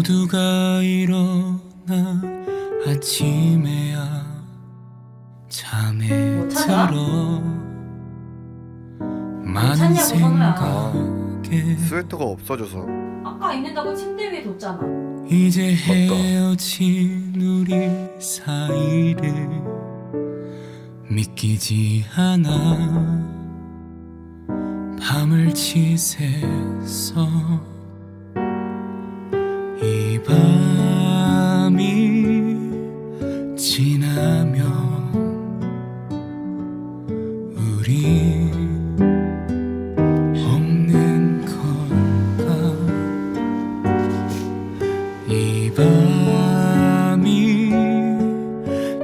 모두가 일어나 아침에야 잠에? 들어 많은 찾냐고, 생각에 스웨터가 없어져서 아까 있는다고 침대 위에 뒀잖아. 이제 맞다. 헤어진 우리 사이를 믿기지 않아 밤을 지새서 이 밤이 지나면 우리 없는 걸까? 이 밤이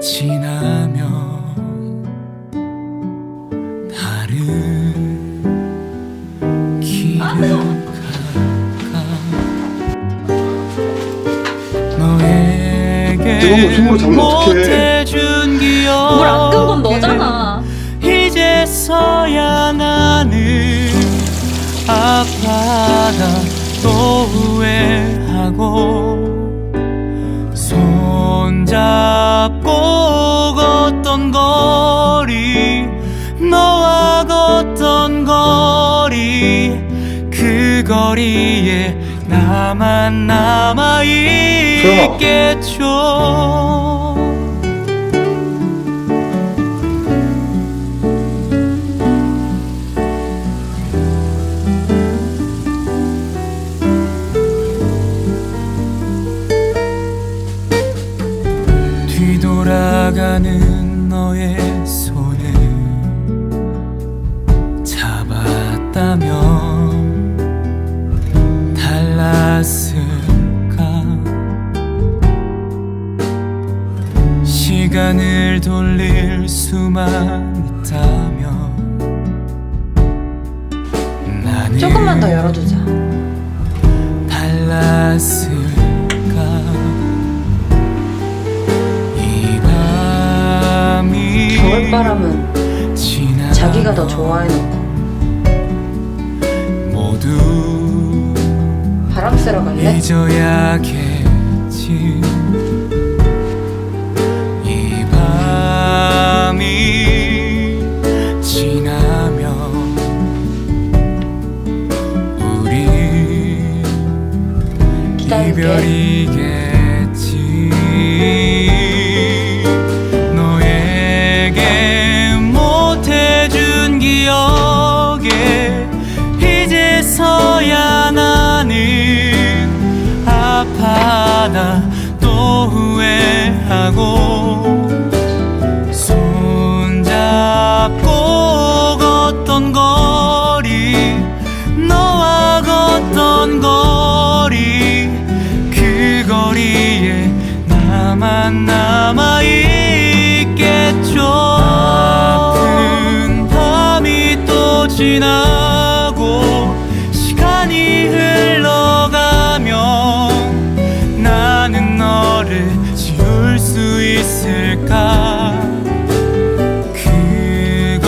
지나면 다른 뜨거운 거 잡으면 어떡해. 못해준 기억 물안 끈 건 너잖아. 이제서야 나는 아파다 또 후회하고 손잡고 걷던 거리 너와 걷던 거리 그 거리에 나만 남아 있겠죠 시간을 돌릴 수만 있다면 나는 조금만 더 열어두자. 달랐을까 이 밤이 겨울바람은 자기가 더 좋아해놓고 모두 바람 쐬러 갈래? 잊어야겠지 밤이 지나면 우리 기다릴게. 이별이겠 남아 있겠죠. 아픈 밤이 또 지나고 시간이 흘러가면 나는 너를 지울 수 있을까? 그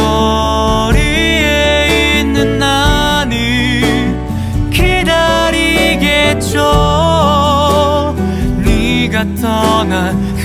거리에 있는 나는 기다리겠죠. 네가 떠난 그